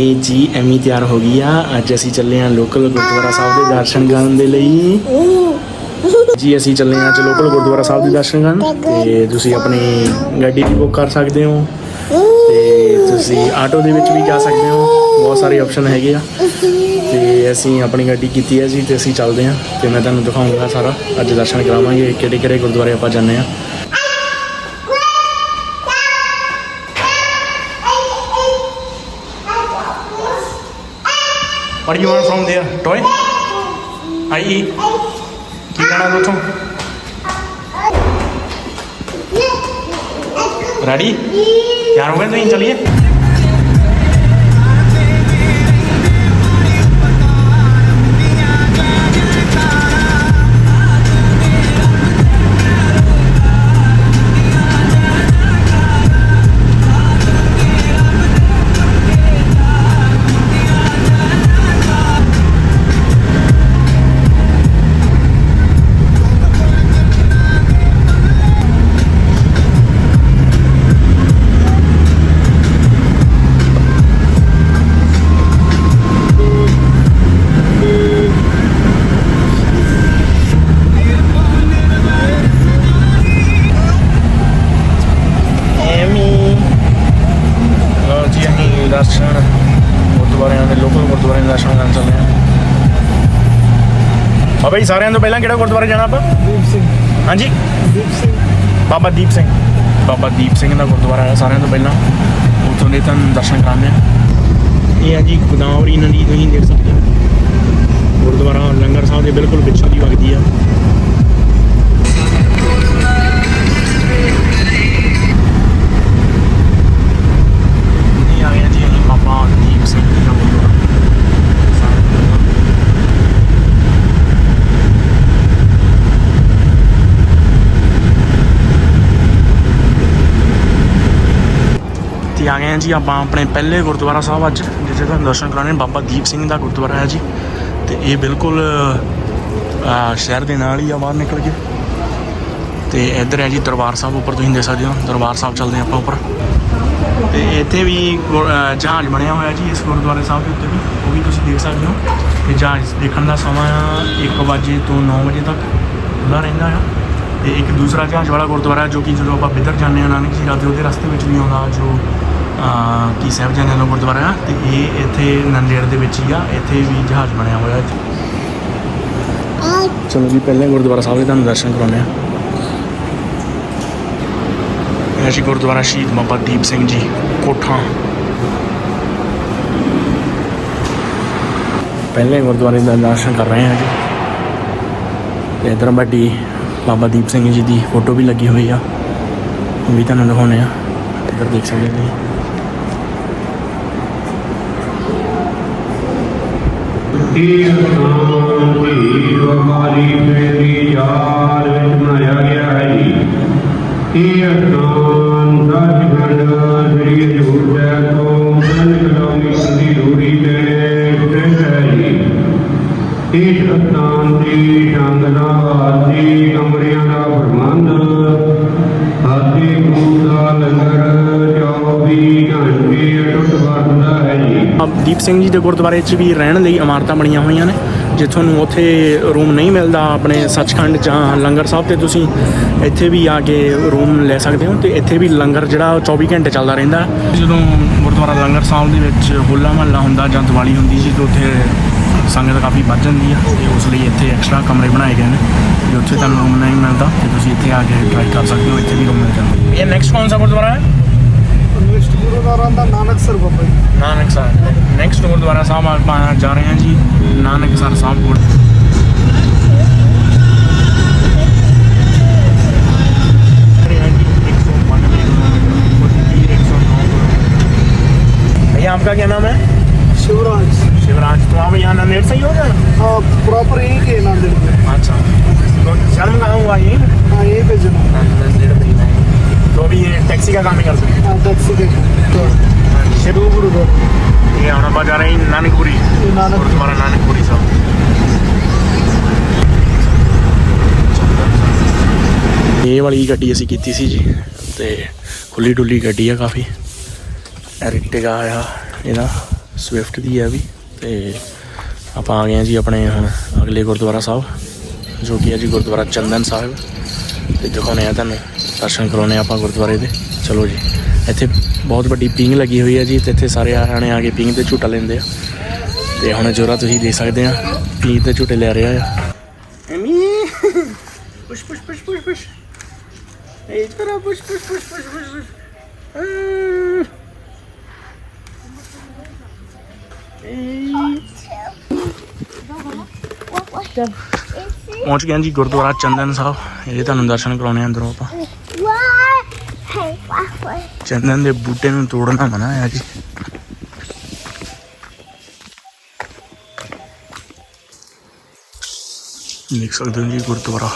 ਇਹ ਜੀ ਐਮੀ ਤਿਆਰ ਹੋ ਗਈ ਆ। ਅੱਜ ਅਸੀਂ ਚੱਲੇ ਆ ਲੋਕਲ ਗੁਰਦੁਆਰਾ ਸਾਹਿਬ ਦੇ ਦਰਸ਼ਨ ਕਰਨ ਦੇ ਲਈ। ਜੀ, ਅਸੀਂ ਚੱਲੇ ਆ ਅੱਜ ਲੋਕਲ ਗੁਰਦੁਆਰਾ ਸਾਹਿਬ ਦੇ ਦਰਸ਼ਨ ਕਰਨ। ਤੇ ਤੁਸੀਂ ਆਪਣੀ ਗੱਡੀ ਵੀ ਬੁੱਕ ਕਰ ਸਕਦੇ ਹੋ। ਤੇ ਤੁਸੀਂ ਆਟੋ ਦੇ ਵਿੱਚ ਵੀ ਜਾ ਸਕਦੇ ਹੋ। ਬਹੁਤ ਸਾਰੇ ਆਪਸ਼ਨ ਹੈਗੇ ਆ। ਤੇ ਅਸੀਂ ਆਪਣੀ ਗੱਡੀ ਕੀਤੀ ਹੈ ਜੀ, ਤੇ ਅਸੀਂ ਚੱਲਦੇ ਆ। ਤੇ ਮੈਂ ਤੁਹਾਨੂੰ ਦਿਖਾਉਂਗਾ ਸਾਰਾ। ਅੱਜ ਦਰਸ਼ਨ ਕਰਾਵਾਂਗੇ ਕਿਹੜੇ ਕਿਹੜੇ ਗੁਰਦੁਆਰੇ ਆਪਾਂ ਜਾਂਦੇ ਆ। What do you want from there? Toy? ਆਈ ਕੀ ਲੈਣਾ ਉਥੋਂ ਰੈਡੀ ਤਿਆਰ ਹੋ ਗਏ ਤੁਸੀਂ ਚਲਿਏ ਜੀ ਸਾਰਿਆਂ ਤੋਂ ਪਹਿਲਾਂ ਕਿਹੜਾ ਗੁਰਦੁਆਰੇ ਜਾਣਾ ਆਪਾਂ? ਦੀਪ ਸਿੰਘ। ਹਾਂਜੀ? ਦੀਪ ਸਿੰਘ। ਬਾਬਾ ਦੀਪ ਸਿੰਘ। ਬਾਬਾ ਦੀਪ ਸਿੰਘ ਦਾ ਗੁਰਦੁਆਰਾ ਹੈ ਸਾਰਿਆਂ ਤੋਂ ਪਹਿਲਾਂ। ਉੱਥੋਂ ਦੇ ਤੁਹਾਨੂੰ ਦਰਸ਼ਨ ਕਰਾਉਂਦੇ ਆ ਇਹ ਹੈ ਜੀ ਗੋਦਾਵਰੀ ਨਦੀ ਤੁਸੀਂ ਦੇਖ ਸਕਦੇ ਹੋ। ਗੁਰਦੁਆਰਾ ਲੰਗਰ ਸਾਹਿਬ ਦੇ ਬਿਲਕੁਲ ਜੀ ਆਪਾਂ ਆਪਣੇ ਪਹਿਲੇ ਗੁਰਦੁਆਰਾ ਸਾਹਿਬ ਅੱਜ, ਜਿੱਥੇ ਤੁਹਾਨੂੰ ਦਰਸ਼ਨ ਕਰਾਉਣੇ ਨੇ, ਬਾਬਾ ਦੀਪ ਸਿੰਘ ਦਾ ਗੁਰਦੁਆਰਾ ਹੈ ਜੀ। ਤੇ ਇਹ ਬਿਲਕੁਲ ਸ਼ਹਿਰ ਦੇ ਨਾਲ ਹੀ ਆ, ਬਾਹਰ ਨਿਕਲ ਕੇ। ਤੇ ਇੱਧਰ ਹੈ ਜੀ ਦਰਬਾਰ ਸਾਹਿਬ ਉੱਪਰ, ਤੁਸੀਂ ਦੇਖ ਸਕਦੇ ਹੋ, ਦਰਬਾਰ ਸਾਹਿਬ ਚੱਲਦੇ ਹਾਂ ਆਪਾਂ ਉੱਪਰ। ਤੇ ਇੱਥੇ ਵੀ ਗੁਰ- ਜਹਾਜ਼ ਬਣਿਆ ਹੋਇਆ ਜੀ, ਇਸ ਗੁਰਦੁਆਰੇ ਸਾਹਿਬ ਦੇ ਉੱਤੇ ਵੀ। ਉਹ ਵੀ ਤੁਸੀਂ ਦੇਖ ਸਕਦੇ ਹੋ ਤੇ ਜਹਾਜ਼ ਦੇਖਣ ਦਾ ਸਮਾਂ 1 ਵਜੇ ਤੋਂ 9 ਵਜੇ ਤੱਕ ਖੁੱਲ੍ਹਾ ਰਹਿੰਦਾ ਆ। ਤੇ ਇੱਕ ਦੂਸਰਾ ਜਹਾਜ਼ ਵਾਲਾ ਗੁਰਦੁਆਰਾ ਜੋ ਕਿ ਜਦੋਂ ਆਪਾਂ ਬਿੱਧਰ ਜਾਂਦੇ ਹਾਂ, ਨਾਨਕ ਜੀ ਰਾਦੇ ਉਹਦੇ ਰਸਤੇ ਵਿੱਚ ਵੀ ਆਉਂਦਾ, ਜੋ ਕੀ ਸਾਹਿਬ ਜਾਨੇ ਦਾ ਗੁਰਦੁਆਰਾ ਤੇ ਇਹ ਇੱਥੇ ਨੰਦੇੜ ਦੇ ਵਿੱਚ ਹੀ ਆ ਇੱਥੇ ਵੀ ਜਹਾਜ਼ ਬਣਿਆ ਹੋਇਆ ਇੱਥੇ। ਚਲੋ ਜੀ ਪਹਿਲੇ ਗੁਰਦੁਆਰਾ ਸਾਹਿਬ ਦੇ ਤੁਹਾਨੂੰ ਦਰਸ਼ਨ ਕਰਾਉਂਦੇ ਆ ਇਹ ਜੀ ਗੁਰਦੁਆਰਾ ਸ਼ਹੀਦ ਬਾਬਾ ਦੀਪ ਸਿੰਘ ਜੀ ਕੋਠਾ। ਪਹਿਲੇ ਗੁਰਦੁਆਰੇ ਦਾ ਦਰਸ਼ਨ ਕਰ ਰਹੇ ਹਾਂ ਜੀ। ਤੇ ਇਧਰ ਵੱਡੀ ਬਾਬਾ ਦੀਪ ਸਿੰਘ ਜੀ ਦੀ ਫੋਟੋ ਵੀ ਲੱਗੀ ਹੋਈ ਆ। ਉਹ ਵੀ ਤੁਹਾਨੂੰ ਦਿਖਾਉਂਦੇ ਆ ਇੱਧਰ ਦੇਖ ਸਕਦੇ ਹੋ ਤੁਸੀਂ ਇਹ ਸਥਾਨ ਦੀ ਵਮਾਰੀ ਫੇਰੀ ਯਾਰ ਵਿੱਚ ਬਣਾਇਆ ਗਿਆ ਹੈ ਜੀ ਇਹ ਸਥਾਨ ਸੱਚਖੰਡ ਸ੍ਰੀ ਹਜ਼ੂਰ ਸਾਹਿਬ ਤੋਂ 3 ਕਿਲੋਮੀਟਰ ਦੀ ਦੂਰੀ ਤੇ ਸਥਿਤ ਹੈ ਜੀ ਇਸ ਸਥਾਨ ਦੀ ਸੰਗਤਾਂ ਵਾਸਤੇ ਕਮਰਿਆਂ ਦਾ ਪ੍ਰਬੰਧ ਦੀਪ ਸਿੰਘ ਜੀ ਦੇ ਗੁਰਦੁਆਰੇ 'ਚ ਵੀ ਰਹਿਣ ਲਈ ਇਮਾਰਤਾਂ ਬਣੀਆਂ ਹੋਈਆਂ ਨੇ, ਜੇ ਤੁਹਾਨੂੰ ਉੱਥੇ ਰੂਮ ਨਹੀਂ ਮਿਲਦਾ ਆਪਣੇ ਸੱਚਖੰਡ ਜਾਂ ਲੰਗਰ ਸਾਹਿਬ ਤੇ ਤੁਸੀਂ ਇੱਥੇ ਵੀ ਆ ਕੇ ਰੂਮ ਲੈ ਸਕਦੇ ਹੋ ਤੇ ਇੱਥੇ ਵੀ ਲੰਗਰ ਜਿਹੜਾ ਉਹ 24 ਘੰਟੇ ਚੱਲਦਾ ਰਹਿੰਦਾ ਜਦੋਂ ਗੁਰਦੁਆਰਾ ਲੰਗਰ ਸਾਹਿਬ ਦੇ ਵਿੱਚ ਹੋਲਾ ਮਹੱਲਾ ਹੁੰਦਾ ਜਾਂ ਦੀਵਾਲੀ ਹੁੰਦੀ ਸੀ ਤੇ ਉੱਥੇ ਸੰਗਤ ਕਾਫੀ ਵੱਧ ਜਾਂਦੀ ਆ ਤੇ ਉਸ ਲਈ ਇੱਥੇ ਐਕਸਟਰਾ ਕਮਰੇ ਬਣਾਏ ਗਏ ਨੇ, ਜੇ ਉੱਥੇ ਤੁਹਾਨੂੰ ਰੂਮ ਨਹੀਂ ਮਿਲਦਾ ਤੇ ਤੁਸੀਂ ਇੱਥੇ ਆ ਕੇ ਟਰਾਈ ਕਰ ਸਕਦੇ ਹੋ, ਇੱਥੇ ਵੀ ਰੂਮ ਮਿਲ ਜਾਂਦਾ। ਇਹ ਨੈਕਸਟ ਕੌਣ ਸਾ ਗੁਰਦੁਆਰਾ ਹੈ? ਨੈਕਸਟ ਗੁਰੂਦਾਰਾਂ ਦਾ ਨਾਨਕਸਰ ਬਾਬਾ ਜੀ ਨਾਨਕਸਰ ਨੈਕਸਟ ਗੁਰਦੁਆਰਾ ਸਾਹਿਬ ਆਪਾਂ ਜਾ ਰਹੇ ਹਾਂ ਜੀ ਨਾਨਕਸਰ ਸਾਹਿਬ ਗੁਰ भैया आपका क्या नाम है शिवराज शिवराज तो आप यहाँ नंदेड़ से ही हो गए हाँ प्रॉपर यहीं के नांदेड़ में अच्छा तो जन्म कहाँ हुआ ये हाँ यहीं पे जना नंदेड़ में ही है। तो अभी ये टैक्सी का काम ही करते हैं हाँ टैक्सी के तो शिव गुरुद्वारा ये हम ਆਪਾਂ ਜਾ ਰਹੇ ਹਾਂ ਨਾਨਕਪੁਰੀ ये नानक ਗੁਰਦੁਆਰਾ ਨਾਨਕਪੁਰੀ ਸਾਹਿਬ ਇਹ ਵਾਲੀ ਗੱਡੀ ਅਸੀਂ ਕੀਤੀ ਸੀ ਜੀ ਤੇ ਖੁੱਲੀ ਡੁੱਲੀ ਗੱਡੀ ਆ ਕਾਫੀ ਐਰਿਟਿਗਾ ਆ ਇਹਦਾ ਸਵਿਫਟ ਦੀ ਹੈ ਵੀ ਤੇ ਆਪਾਂ ਆ ਗਏ ਹਾਂ ਜੀ ਆਪਣੇ ਹੁਣ ਅਗਲੇ ਗੁਰਦੁਆਰਾ ਸਾਹਿਬ ਜੋ ਕਿ ਹੈ ਜੀ ਗੁਰਦੁਆਰਾ ਚੰਦਨ ਸਾਹਿਬ ਤੇ ਦਿਖਾਉਂਦੇ ਆ ਤੁਹਾਨੂੰ ਦਰਸ਼ਨ ਕਰਾਉਂਦੇ ਹਾਂ ਆਪਾਂ ਗੁਰਦੁਆਰੇ ਦੇ। ਚਲੋ ਜੀ ਇੱਥੇ ਬਹੁਤ ਵੱਡੀ ਪਿੰਗ ਲੱਗੀ ਹੋਈ ਹੈ ਜੀ ਤੇ ਇੱਥੇ ਸਾਰੇ ਆਣੇ ਆ ਕੇ ਪਿੰਗ ਤੇ ਝੂਟਾ ਲੈਂਦੇ ਆ। ਤੇ ਹੁਣ ਜੋਰਾ ਤੁਸੀਂ ਦੇਖ ਸਕਦੇ ਆ ਪਿੰਗ ਤੇ ਝੂਟੇ ਲੈ ਰਿਹਾ ਆ। Amy push push push push push. ਇਹ ਜਰਾ push push push push push ਪਹੁੰਚ ਗਏ ਜੀ ਗੁਰਦੁਆਰਾ ਚੰਦਨ ਸਾਹਿਬ। ਇਹ ਤੁਹਾਨੂੰ ਦਰਸ਼ਨ ਕਰਾਉਣੇ ਆ ਅੰਦਰੋਂ ਆਪਾਂ। ਚੰਦਨ ਦੇ ਬੂਟੇ ਨੂੰ ਤੋੜਨਾ ਮਨਾ ਹੈ ਜੀ। ਦੇਖ ਸਕਦੇ ਹੋ ਜੀ ਗੁਰਦੁਆਰਾ।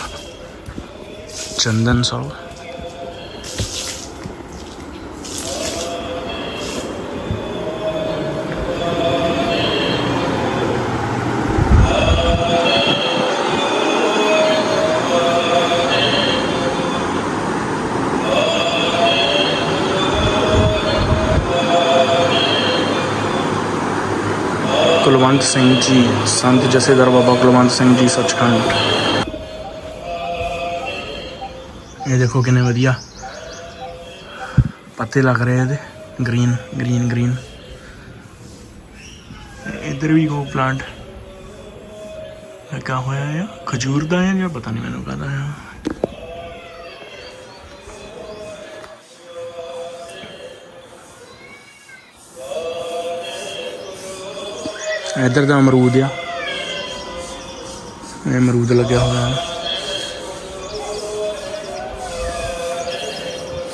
ਚੰਦਨ ਸਾਹਿਬ। ਕੁਲਵੰਤ ਸਿੰਘ ਜੀ, ਸੰਤ ਜਥੇਦਾਰ ਬਾਬਾ ਕੁਲਵੰਤ ਸਿੰਘ ਜੀ, ਸੱਚਖੰਡ। ਇਹ ਦੇਖੋ ਕਿੰਨੇ ਵਧੀਆ ਪੱਤੇ ਲੱਗ ਰਹੇ ਆ ਇਹਦੇ। ਗ੍ਰੀਨ ਗ੍ਰੀਨ ਗ੍ਰੀਨ ਇੱਧਰ ਵੀ ਕੋ ਪਲਾਂਟ ਲੱਗਾ ਹੋਇਆ ਆ, ਖਜੂਰ ਦਾ ਹੈ ਜਾਂ ਪਤਾ ਨਹੀਂ ਮੈਨੂੰ ਕਹਦਾ ਆ। ਇੱਧਰ ਦਾ ਅਮਰੂਦ ਆ। ਇਹ ਅਮਰੂਦ ਲੱਗਿਆ ਹੋਇਆ ਹੈ।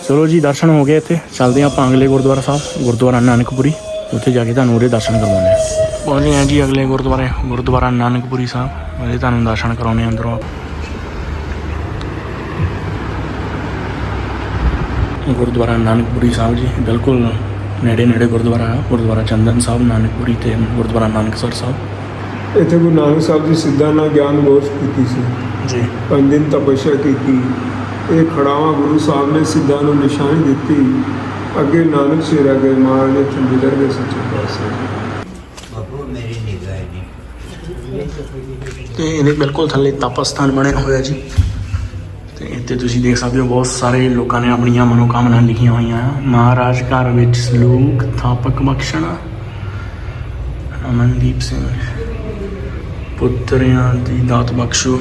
ਚਲੋ ਜੀ, ਦਰਸ਼ਨ ਹੋ ਗਏ ਇੱਥੇ। ਚੱਲਦੇ ਹਾਂ ਆਪਾਂ ਅਗਲੇ ਗੁਰਦੁਆਰਾ ਸਾਹਿਬ, ਗੁਰਦੁਆਰਾ ਨਾਨਕਪੁਰੀ। ਉੱਥੇ ਜਾ ਕੇ ਤੁਹਾਨੂੰ ਉਹਦੇ ਦਰਸ਼ਨ ਕਰਵਾਉਣੇ ਆ ਪਹੁੰਚੇ ਹਾਂ ਜੀ ਅਗਲੇ ਗੁਰਦੁਆਰੇ, ਗੁਰਦੁਆਰਾ ਨਾਨਕਪੁਰੀ ਸਾਹਿਬ। ਉਹਦੇ ਤੁਹਾਨੂੰ ਦਰਸ਼ਨ ਕਰਾਉਣੇ ਆ ਅੰਦਰੋਂ ਗੁਰਦੁਆਰਾ ਨਾਨਕਪੁਰੀ ਸਾਹਿਬ ਜੀ, ਬਿਲਕੁਲ ਨੇੜੇ ਨੇੜੇ ਗੁਰਦੁਆਰਾ ਆ ਗੁਰਦੁਆਰਾ ਚੰਦਨ ਸਾਹਿਬ ਨਾਨਕਪੁਰੀ ਤੇ ਗੁਰਦੁਆਰਾ ਨਾਨਕਸਰ ਸਾਹਿਬ। ਇੱਥੇ ਗੁਰੂ ਨਾਨਕ ਸਾਹਿਬ ਜੀ ਸਿੱਧਾ ਨਾਲ ਗਿਆਨ ਗੋਸ਼ ਕੀਤੀ ਸੀ। ਜੀ। ਪੰਜ ਦਿਨ ਤਪੱਸਿਆ ਕੀਤੀ। ਇਹ ਖੜਾਵਾ ਗੁਰੂ ਸਾਹਿਬ ਨੇ ਸਿੱਧਾ ਨੂੰ ਨਿਸ਼ਾਨੀ ਦਿੱਤੀ। ਅੱਗੇ ਨਾਨਕ ਸ਼ੇਰਾ ਗਏ ਮਹਾਰਾਜ ਨੇ ਚੰਡੀਗੜ੍ਹ ਦੇ ਸੱਚੇ ਪਾਤਸ਼ਾਹ ਬਾਬੂ ਮੇਰੀ ਨਿਗਾਹ ਨਹੀਂ ਤੇ ਇਹਦੇ ਬਿਲਕੁਲ ਥੱਲੇ ਤਪ ਸਥਾਨ ਬਣਿਆ ਹੋਇਆ ਜੀ। ਤੇ ਤੁਸੀਂ ਦੇਖ ਸਕਦੇ ਹੋ ਬਹੁਤ ਸਾਰੇ ਲੋਕਾਂ ਨੇ ਆਪਣੀਆਂ ਮਨੋਕਾਮਨਾ ਲਿਖੀਆਂ ਹੋਈਆਂ। ਮਹਾਰਾਜ ਘਰ ਵਿੱਚ ਸਲੂਕ ਥਾਪਕ ਬਖਸ਼ਣਾ। ਅਮਨਦੀਪ ਸਿੰਘ, ਪੁੱਤਰਿਆਂ ਦੀ ਦਾਤ ਬਖਸ਼ੋ।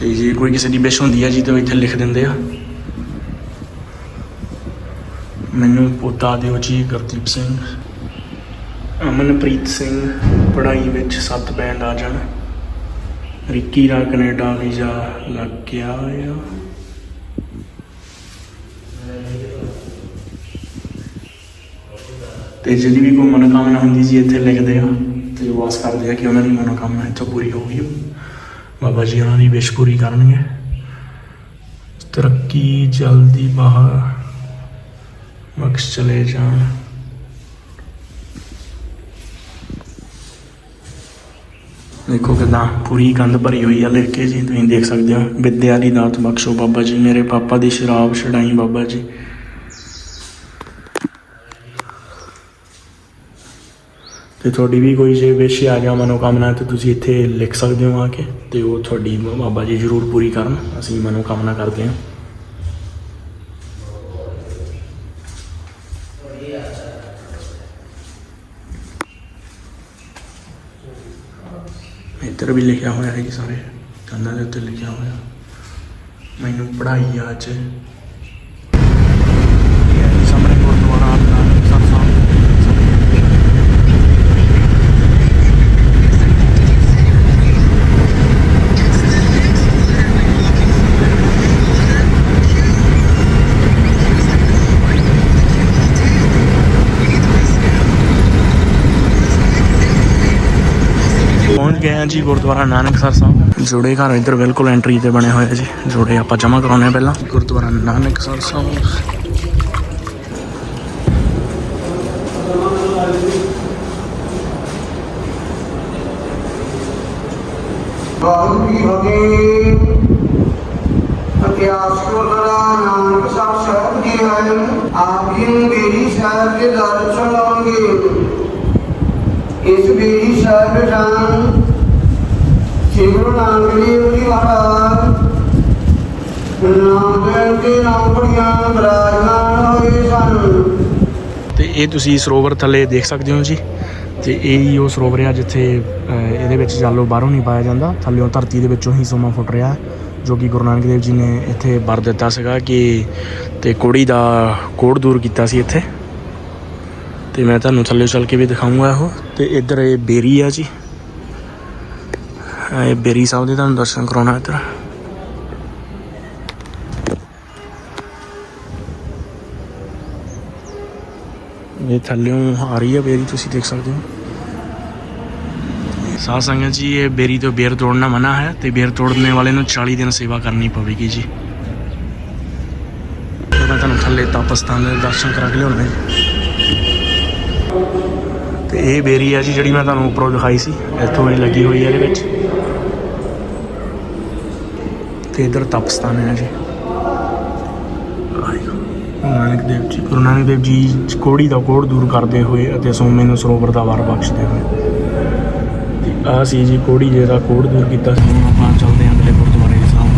ਤੇ ਜੇ ਕੋਈ ਕਿਸੇ ਦੀ ਵਿਸ਼ ਹੁੰਦੀ ਹੈ ਜੀ ਤਾਂ ਇੱਥੇ ਲਿਖ ਦਿੰਦੇ ਆ। ਮੈਨੂੰ ਪੋਤਾ ਦਿਓ ਜੀ, ਗੁਰਦੀਪ ਸਿੰਘ। ਅਮਨਪ੍ਰੀਤ ਸਿੰਘ, ਪੜ੍ਹਾਈ ਵਿੱਚ ਸੱਤ ਬੈਂਡ ਆ ਜਾਣ। ਰਿੱਕੀ ਦਾ ਕੈਨੇਡਾ ਵੀਜ਼ਾ ਲੱਗ ਗਿਆ ਆ। ਤੇ ਜਿਹੜੀ ਵੀ ਕੋਈ ਮਨੋਕਾਮਨਾ ਹੁੰਦੀ ਸੀ, ਇੱਥੇ ਲਿਖਦੇ ਆ ਤੇ ਉਹ ਕਰਦੇ ਆ ਕਿ ਉਹਨਾਂ ਦੀ ਮਨੋਕਾਮਨਾ ਇੱਥੋਂ ਪੂਰੀ ਹੋ ਹੋਊਗੀ ਬਾਬਾ ਜੀ ਉਹਨਾਂ ਦੀ ਵਿਸ਼ ਪੂਰੀ ਕਰਨਗੇ। ਤਰੱਕੀ ਜਲਦੀ ਬਾਹਰ ਬਖਸ਼ ਚਲੇ ਜਾਣ। ਦੇਖੋ ਕਿਦਾਂ ਪੂਰੀ ਕੰਧ ਭਰੀ ਹੋਈ ਆ, ਲਿਖ ਕੇ ਜੀ, ਤੁਸੀਂ ਦੇਖ ਸਕਦੇ ਹੋ। ਵਿਦਿਆ ਦੀ ਦਾਤ ਬਖਸ਼ੋ ਬਾਬਾ ਜੀ, ਮੇਰੇ ਪਾਪਾ ਦੀ ਸ਼ਰਾਬ ਛਡਾਈ ਬਾਬਾ ਜੀ। ਤੇ ਤੁਹਾਡੀ ਵੀ ਕੋਈ ਜੇ ਵਿਸ਼ ਆ ਗਿਆ, ਮਨੋਕਾਮਨਾ, ਤੇ ਤੁਸੀਂ ਇੱਥੇ ਲਿਖ ਸਕਦੇ ਹੋ ਆ ਕੇ, ਤੇ ਉਹ ਤੁਹਾਡੀ ਬਾਬਾ ਜੀ ਜ਼ਰੂਰ ਪੂਰੀ ਕਰਨ। ਅਸੀਂ ਮਨੋਕਾਮਨਾ ਕਰਦੇ ਹਾਂ। ਇੱਧਰ ਵੀ ਲਿਖਿਆ ਹੋਇਆ ਹੈ ਜੀ ਸਾਰੇ। ਕੰਨਾਂ ਦੇ ਉੱਤੇ ਲਿਖਿਆ ਹੋਇਆ। ਮੈਨੂੰ ਪੜ੍ਹਾਈ ਆ ਅੱਜ ਇਹ ਹੈ ਜੀ ਸਾਹਮਣੇ ਗੁਰਦੁਆਰਾ ਨਾਨਕਸਰ ਸਾਹਿਬ ਪਹੁੰਚ ਗਏ ਹਾਂ ਜੀ ਗੁਰਦੁਆਰਾ ਨਾਨਕਸਰ ਸਾਹਿਬ। ਜੋੜੇ ਘਰ ਇੱਧਰ ਬਿਲਕੁਲ ਐਂਟਰੀ ਤੇ ਬਣੇ ਹੋਏ ਆ ਜੀ। ਜੋੜੇ ਆਪਾਂ ਜਮ੍ਹਾਂ ਕਰਾਉਣੇ ਪਹਿਲਾਂ। ਗੁਰਦੁਆਰਾ ਨਾਨਕਸਰ ਸਾਹਿਬ। ਵਾਹਿਗੁਰੂ ਜੀ ਫਤਿਹ। ਇਤਿਹਾਸ ਗੁਰਦੁਆਰਾ ਨਾਨਕ ਸਾਹਿਬ ਸਾਹਿਬ ਜੀ ਹਨ ਆਪ ਜੀ ਬੇਰੀ ਸਾਹਿਬ ਦੇ ਦਰਸ਼ਨ ਹੋਣਗੇ ਇਸ ਬੇਰੀ ਸਾਹਿਬ ਦੇ ਜਾਨ ਸ੍ਰੀ ਗੁਰੂ ਨਾਨਕ ਦੇਵ ਜੀ ਮਹਾਰਾਜ ਨਾਮ ਦੇਣ ਕੇ ਨਾਮ ਪੜੀਆਂ ਬਰਾਜਮਾਨ ਹੋਏ ਸਨ ਤੇ ਇਹ ਤੁਸੀਂ ਸਰੋਵਰ ਥੱਲੇ ਦੇਖ ਸਕਦੇ ਹੋ ਜੀ। ਤੇ ਇਹ ਹੀ ਉਹ ਸਰੋਵਰ ਆ ਜਿੱਥੇ ਅਹ, ਇਹਦੇ ਵਿੱਚ ਜਾਲੋ ਬਾਹਰੋਂ ਨਹੀਂ ਪਾਇਆ ਜਾਂਦਾ। ਥੱਲੇੋਂ ਧਰਤੀ ਦੇ ਵਿੱਚੋਂ ਹੀ ਸੋਮਾ ਫੁੱਟ ਰਿਹਾ ਜੋ ਕਿ ਗੁਰੂ ਨਾਨਕ ਦੇਵ ਜੀ ਨੇ ਇੱਥੇ ਵਰ ਦਿੱਤਾ ਸੀਗਾ ਕਿ ਤੇ ਕੋੜੀ ਦਾ ਕੋੜ ਦੂਰ ਕੀਤਾ ਸੀ ਇੱਥੇ। ਤੇ ਮੈਂ ਤੁਹਾਨੂੰ ਥੱਲੇ ਚੱਲ ਕੇ ਵੀ ਦਿਖਾਉਂਗਾ ਉਹ ਤੇ ਇੱਧਰ ਇਹ ਬੇਰੀ ਆ ਜੀ। ਇਹ ਬੇਰੀ ਸਾਹਿਬ ਦੇ ਤੁਹਾਨੂੰ ਦਰਸ਼ਨ ਕਰਾਉਣਾ ਇੱਧਰ। ਇਹ ਥੱਲਿਓਂ ਆ ਰਹੀ ਹੈ ਬੇਰੀ, ਤੁਸੀਂ ਦੇਖ ਸਕਦੇ ਹੋ। ਸਾਧ ਸੰਗਤ ਜੀ, ਇਹ ਬੇਰੀ ਤੋਂ ਬੇਰ ਤੋੜਨਾ ਮਨਾ ਹੈ ਤੇ ਬੇਰ ਤੋੜਨੇ ਵਾਲੇ ਨੂੰ 40 ਦਿਨ ਸੇਵਾ ਕਰਨੀ ਪਵੇਗੀ ਜੀ। ਮੈਂ ਤੁਹਾਨੂੰ ਥੱਲੇ ਤਪਸਥਾਨ ਦੇ ਦਰਸ਼ਨ ਕਰਾ ਕੇ ਲਿਆਉਣਾ। ਤੇ ਇਹ ਬੇਰੀ ਹੈ ਜੀ, ਜਿਹੜੀ ਮੈਂ ਤੁਹਾਨੂੰ ਉੱਪਰੋਂ ਦਿਖਾਈ ਸੀ, ਇੱਥੋਂ ਇਹ ਲੱਗੀ ਹੋਈ ਹੈ ਇਹਦੇ ਵਿੱਚ। ਤੇ ਇਧਰ ਤਪਸਥਾਨ ਹੈ ਜੀ। ਗੁਰੂ ਨਾਨਕ ਦੇਵ ਜੀ, ਗੁਰੂ ਨਾਨਕ ਦੇਵ ਜੀ ਕੋੜੀ ਦਾ ਕੋੜ ਦੂਰ ਕਰਦੇ ਹੋਏ ਅਤੇ ਸੋਮੇ ਨੂੰ ਸਰੋਵਰ ਦਾ ਵਾਰ ਬਖਸ਼ਦੇ ਹੋਏ। ਤੇ ਆ ਸੀ ਜੀ ਕੋੜੀ ਜਿਹਦਾ ਕੋੜ ਦੂਰ ਕੀਤਾ ਸੀ, ਹੁਣ ਆਪਾਂ ਚੱਲਦੇ ਹਾਂ ਅਗਲੇ ਗੁਰਦੁਆਰੇ ਸਾਹਿਬ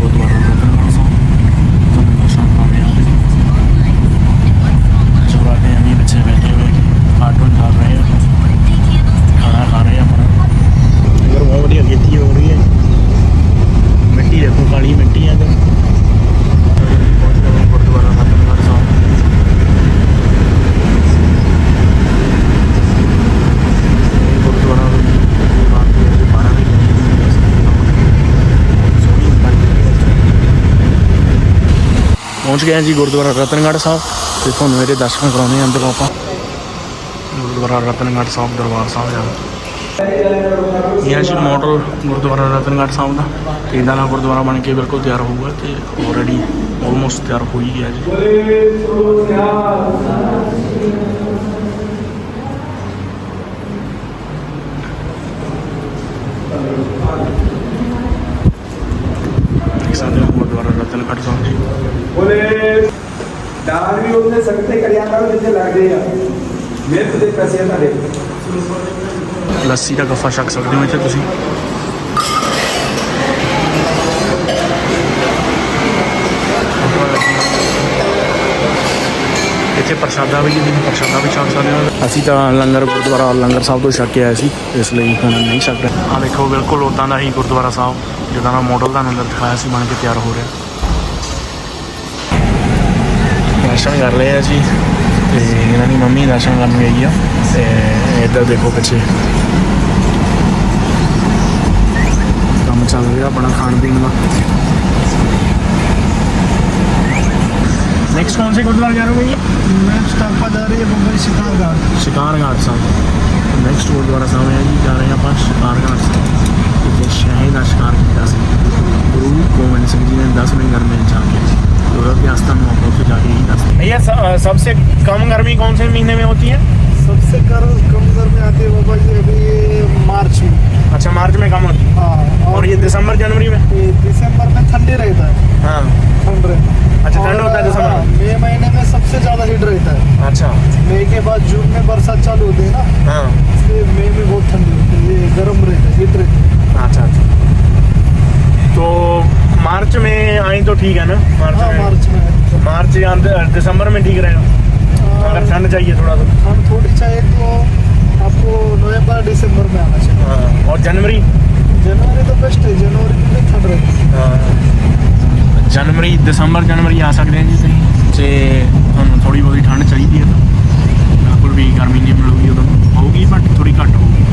ਗੁਰਦੁਆਰਾ ਰਤਨਗੜ੍ਹ ਸਾਹਿਬ ਤੁਹਾਨੂੰ ਦਰਸ਼ਨ ਕਰਾਉਂਦੇ ਹਾਂ ਚੁਰਾਦੇ ਅਮੀ ਬੱਚੇ ਬੈਠੇ ਹੋਏ ਆਟੋ ਚੱਲ ਰਹੇ ਆ ਖਾਣਾ ਖਾ ਰਹੇ ਆ ਆਪਣਾ ਇਧਰ ਬਹੁਤ ਵਧੀਆ ਖੇਤੀ ਹੋ ਰਹੀ ਹੈ ਮਿੱਟੀ ਦੇਖੋ ਕਾਲੀ ਮਿੱਟੀ ਹੈ ਤੇ ਗੁਰਦੁਆਰਾ ਰਤਨਗੜ੍ਹ ਸਾਹਿਬ ਇਹ ਗੁਰਦੁਆਰਾ ਬਾਅਦ ਦੇ ਵਿੱਚ ਬਾਰਾਂ ਵੀ ਪਹੁੰਚ ਗਏ ਜੀ ਗੁਰਦੁਆਰਾ ਰਤਨਗੜ੍ਹ ਸਾਹਿਬ ਤੇ ਤੁਹਾਨੂੰ ਇਹਦੇ ਦਰਸ਼ਨ ਕਰਾਉਂਦੇ ਹਾਂ ਅੰਦਰੋਂ ਆਪਾਂ। ਗੁਰਦੁਆਰਾ ਰਤਨਗੜ੍ਹ ਸਾਹਿਬ ਦਰਬਾਰ ਸਾਹਿਬ ਜਾ ਇਹ ਜੀ ਮਾਡਲ ਗੁਰਦੁਆਰਾ ਰਤਨਗੜ੍ਹ ਸਾਹਿਬ ਦਾ। ਤੇ ਇਹਦਾ ਨਾਲ ਗੁਰਦੁਆਰਾ ਬਣ ਕੇ ਬਿਲਕੁਲ ਤਿਆਰ ਹੋਊਗਾ ਤੇ ਆਲਰੇਡੀ ਆਲਮੋਸਟ ਤਿਆਰ ਹੋ ਹੀ ਗਿਆ ਜੀ। ਦੇਖ ਗੁਰਦੁਆਰਾ ਰਤਨਗੜ੍ਹ ਸਾਹਿਬ ਜੀ। ਬੋਲੇ ਦਾਨ ਵੀ ਉਹਨੇ ਸਖਤੇ ਕਰਿਆ ਕਰੋ ਜਿੱਥੇ ਲੱਗਦੇ ਆ। ਮਿਹਨਤ ਦੇ ਪੈਸੇ ਆ ਤੁਹਾਡੇ। ਲੱਸੀ ਦਾ ਗੱਫਾ ਛਕ ਸਕਦੇ ਹੋ ਇੱਥੇ ਤੁਸੀਂ। ਇੱਥੇ ਪ੍ਰਸ਼ਾਦਾ ਵੀ ਜੀ ਪ੍ਰਸ਼ਾਦਾ ਵੀ ਛਕ ਸਕਦੇ ਹੋ। ਅਸੀਂ ਤਾਂ ਲੰਗਰ ਗੁਰਦੁਆਰਾ ਲੰਗਰ ਸਾਹਿਬ ਤੋਂ ਛਕ ਕੇ ਆਏ ਸੀ ਇਸ ਲਈ ਹੁਣ ਨਹੀਂ ਛਕ ਰਹੇ। ਆ ਦੇਖੋ ਬਿਲਕੁਲ ਉਦਾਂ ਦਾ ਹੀ ਗੁਰਦੁਆਰਾ ਸਾਹਿਬ ਜਿੱਦਾਂ ਦਾ ਮਾਡਲ ਦਾ ਅੰਦਰ ਦਿਖਾਇਆ ਸੀ ਬਣ ਕੇ ਤਿਆਰ ਹੋ ਰਿਹਾ। ਦਰਸ਼ਨ ਕਰ ਰਹੇ ਆ ਜੀ ਤੇ ਇਹਨਾਂ ਦੀ ਮੰਮੀ ਦਰਸ਼ਨ ਕਰਨ ਗਈ ਆ ਤੇ ਇੱਧਰ ਦੇਖੋ ਪਿੱਛੇ। ਕੰਮ ਚੱਲ ਰਿਹਾ ਆਪਣਾ ਖਾਣ ਪੀਣ ਦਾ। नेक्स्ट कौन से गुरुद्वारा जा रहे हो भैया? नेक्स्ट आपका जा रही है मुंबई शिकार घाट शिकार घाट साहब। नेक्स्ट गुरुद्वारा सामने है जा रहे हैं अपन शिकार घाट साहब शहर का शिकार किया गुरु गोविंद सिंह जी ने दस दसवें घर में जाके के आस्था में से जाके ही दस भैया सबसे कम गर्मी कौन से महीने में होती है? सबसे कम गर्मी आती है वो भाई अभी मार्च में। दिसंबर जनवरी में? दिसंबर में ठंडी रहता है। हाँ। ठंड रहता है। अच्छा, ठंड होता है दिसंबर में? हाँ, मई महीने में सबसे ज़्यादा हीट रहता है। अच्छा। मई के बाद जून में बरसात चालू होती है ना हाँ। इसलिए मई में बहुत ठंडी होती है। ये गर्म रहता है हीट रहता है। अच्छा अच्छा। तो मार्च में आई तो ठीक है ना? मार्च हाँ में मार्च में मार्च या दिसंबर में ठीक रहेगा। अगर ठंड चाहिए थोड़ा सा ठंड थोड़ी चाहिए तो आपको नवंबर दिसंबर में आना चाहिए। हाँ और जनवरी? जनवरी तो बेस्ट है जनवरी में भी ठंड रहती है ਜਨਵਰੀ ਦਸੰਬਰ ਜਨਵਰੀ ਆ ਸਕਦੇ ਆ ਜੀ ਤੁਸੀਂ ਤੇ ਤੁਹਾਨੂੰ ਥੋੜੀ ਬਹੁਤੀ ਠੰਡ ਚਾਹੀਦੀ ਹੈ ਤਾਂ ਬਿਲਕੁਲ ਵੀ ਗਰਮੀ ਨਹੀਂ ਮਿਲੂਗੀ ਉਦੋਂ ਹੋਊਗੀ ਬਟ ਥੋੜੀ ਘੱਟ ਹੋਊਗੀ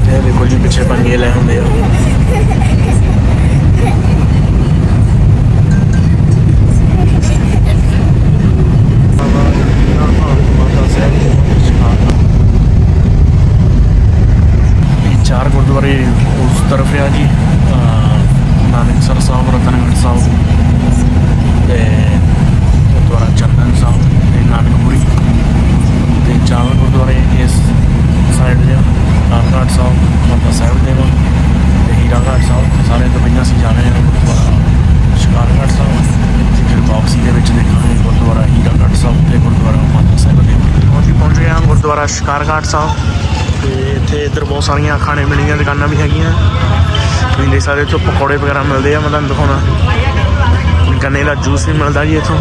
ਤੇ ਇਹ ਦੇਖੋ ਜੀ ਪਿੱਛੇ ਪੰਗੇ ਲੈ ਹੁੰਦੇ ਆ ਸ਼ਿਕਾਰਘਾਟ ਸਾਹਿਬ ਤੇ ਇੱਥੇ ਇੱਧਰ ਬਹੁਤ ਸਾਰੀਆਂ ਖਾਣੇ ਪੀਣੇ ਦੀਆਂ ਦੁਕਾਨਾਂ ਵੀ ਹੈਗੀਆਂ ਤੁਸੀਂ ਦੇਖ ਸਕਦੇ ਹੋ ਇੱਥੋਂ ਪਕੌੜੇ ਵਗੈਰਾ ਮਿਲਦੇ ਆ ਮੈਂ ਤੁਹਾਨੂੰ ਦਿਖਾਉਣਾ ਗੰਨੇ ਦਾ ਜੂਸ ਵੀ ਮਿਲਦਾ ਜੀ ਇੱਥੋਂ